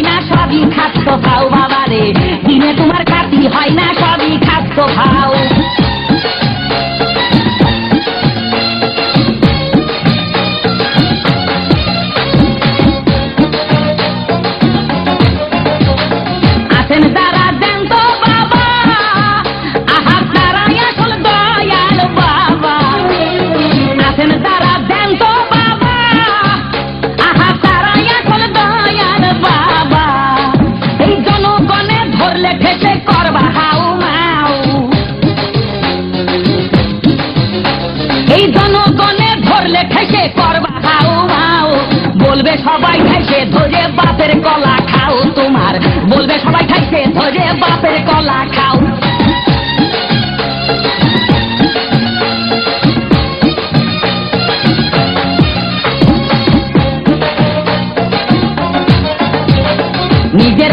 হয় না, সবই খাদ্য খাও বাবা রে কিনে তোমার খাতি হয় না, সবই খাদ্য খাও আছেন সবাই খাইছে ধরে বাপের কলা খাও তোমার। বলবে সবাই খাইছে ধরে বাপের কলা খাও। নিজের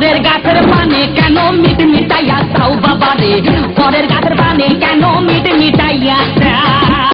পরের গাছের পানে কেন মিট মিটাইয়া তাও বাবারে? পরের গাছের পানে কেন মিট মিটাইয়া